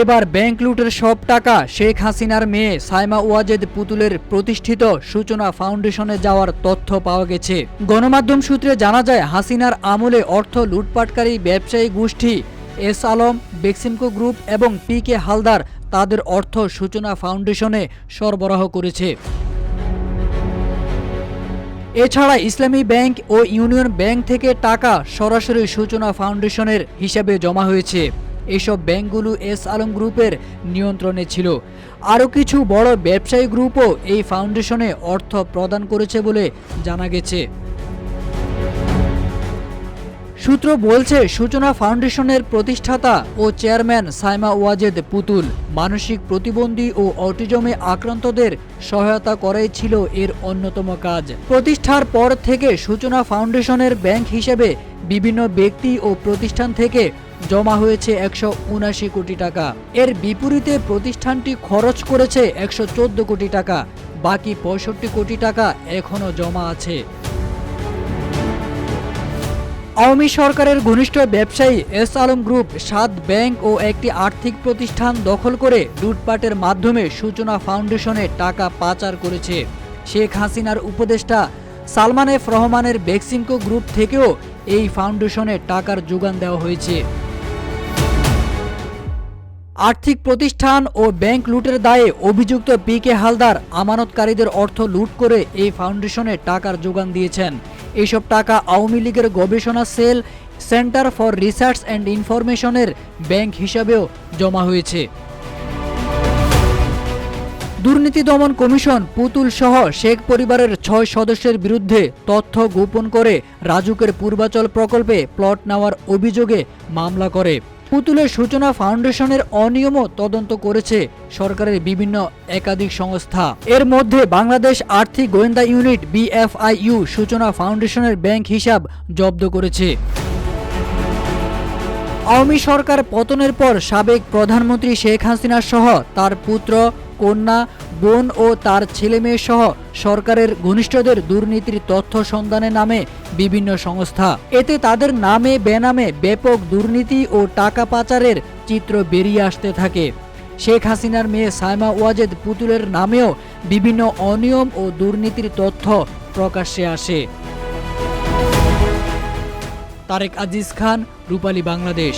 এবার ব্যাংক লুটের সব টাকা শেখ হাসিনার মেয়ে সাইমা ওয়াজেদ পুতুলের প্রতিষ্ঠিত সূচনা ফাউন্ডেশনে যাওয়ার তথ্য পাওয়া গেছে। গণমাধ্যম সূত্রে জানা যায়, হাসিনার আমলে অর্থ লুটপাটকারী ব্যবসায়ী গোষ্ঠী এস আলম, বেক্সিমকো গ্রুপ এবং পি কে হালদার তাদের অর্থ সূচনা ফাউন্ডেশনে সরবরাহ করেছে। এছাড়া ইসলামী ব্যাংক ও ইউনিয়ন ব্যাংক থেকে টাকা সরাসরি সূচনা ফাউন্ডেশনের হিসাবে জমা হয়েছে। এসব ব্যাংকগুলো এস আলম গ্রুপের নিয়ন্ত্রণে ছিল। আরও কিছু বড় ব্যবসায়ী গ্রুপও এই ফাউন্ডেশনে অর্থ প্রদান করেছে বলে জানা গেছে। সূত্র বলছে, সূচনা ফাউন্ডেশনের প্রতিষ্ঠাতা ও চেয়ারম্যান সাইমা ওয়াজেদ পুতুল মানসিক প্রতিবন্ধী ও অটিজমে আক্রান্তদের সহায়তা করাই ছিল এর অন্যতম কাজ। প্রতিষ্ঠার পর থেকে সূচনা ফাউন্ডেশনের ব্যাংক হিসেবে বিভিন্ন ব্যক্তি ও প্রতিষ্ঠান থেকে জমা হয়েছে একশো উনাশি কোটি টাকা। এর বিপরীতে প্রতিষ্ঠানটি খরচ করেছে একশো চোদ্দ কোটি টাকা। বাকি পঁয়ষট্টি কোটি টাকা এখনও জমা আছে। আওয়ামী সরকারের ঘনিষ্ঠ ব্যবসায়ী এস আলম গ্রুপ সাত ব্যাংক ও একটি আর্থিক প্রতিষ্ঠান দখল করে লুটপাটের মাধ্যমে সূচনা ফাউন্ডেশনে টাকা পাচার করেছে। শেখ হাসিনার উপদেষ্টা সালমান এফ রহমানের বেক্সিমকো গ্রুপ থেকেও এই ফাউন্ডেশনে টাকার যোগান দেওয়া হয়েছে। আর্থিক প্রতিষ্ঠান ও ব্যাংক লুটের দায়ে অভিযুক্ত পি কে হালদার আমানতকারীদের অর্থ লুট করে এই ফাউন্ডেশনে টাকার যোগান দিয়েছেন। এইসব টাকা আওয়ামী লীগের গবেষণা cell centre for research and ইনফরমেশনের bank হিসাবেও জমা হয়েছে। দুর্নীতি দমন কমিশন পুতুল সহ শেখ পরিবারের ছয় সদস্যের বিরুদ্ধে তথ্য গোপন করে রাজুকের পূর্বাচল প্রকল্পে প্লট নেওয়ার অভিযোগে মামলা করে। পুতুলের সূচনা ফাউন্ডেশনের অনিয়মও তদন্ত করেছে সরকারের বিভিন্ন একাধিক সংস্থা। এর মধ্যে বাংলাদেশ আর্থিক গোয়েন্দা ইউনিট বিএফআইইউ সূচনা ফাউন্ডেশনের ব্যাংক হিসাব জব্দ করেছে। আওয়ামী সরকার পতনের পর সাবেক প্রধানমন্ত্রী শেখ হাসিনা সহ তার পুত্র কন্যা, বোন ও তার ছেলেমেয়ে সহ সরকারের ঘনিষ্ঠদের দুর্নীতির তথ্য সন্ধানে নামে বিভিন্ন সংস্থা। এতে তাদের নামে, বেনামে ব্যাপক দুর্নীতি ও টাকা পাচারের চিত্র বেরিয়ে আসতে থাকে। শেখ হাসিনার মেয়ে সাইমা ওয়াজেদ পুতুলের নামেও বিভিন্ন অনিয়ম ও দুর্নীতির তথ্য প্রকাশ্যে আসে। তারেক আজিজ খান, রূপালী বাংলাদেশ।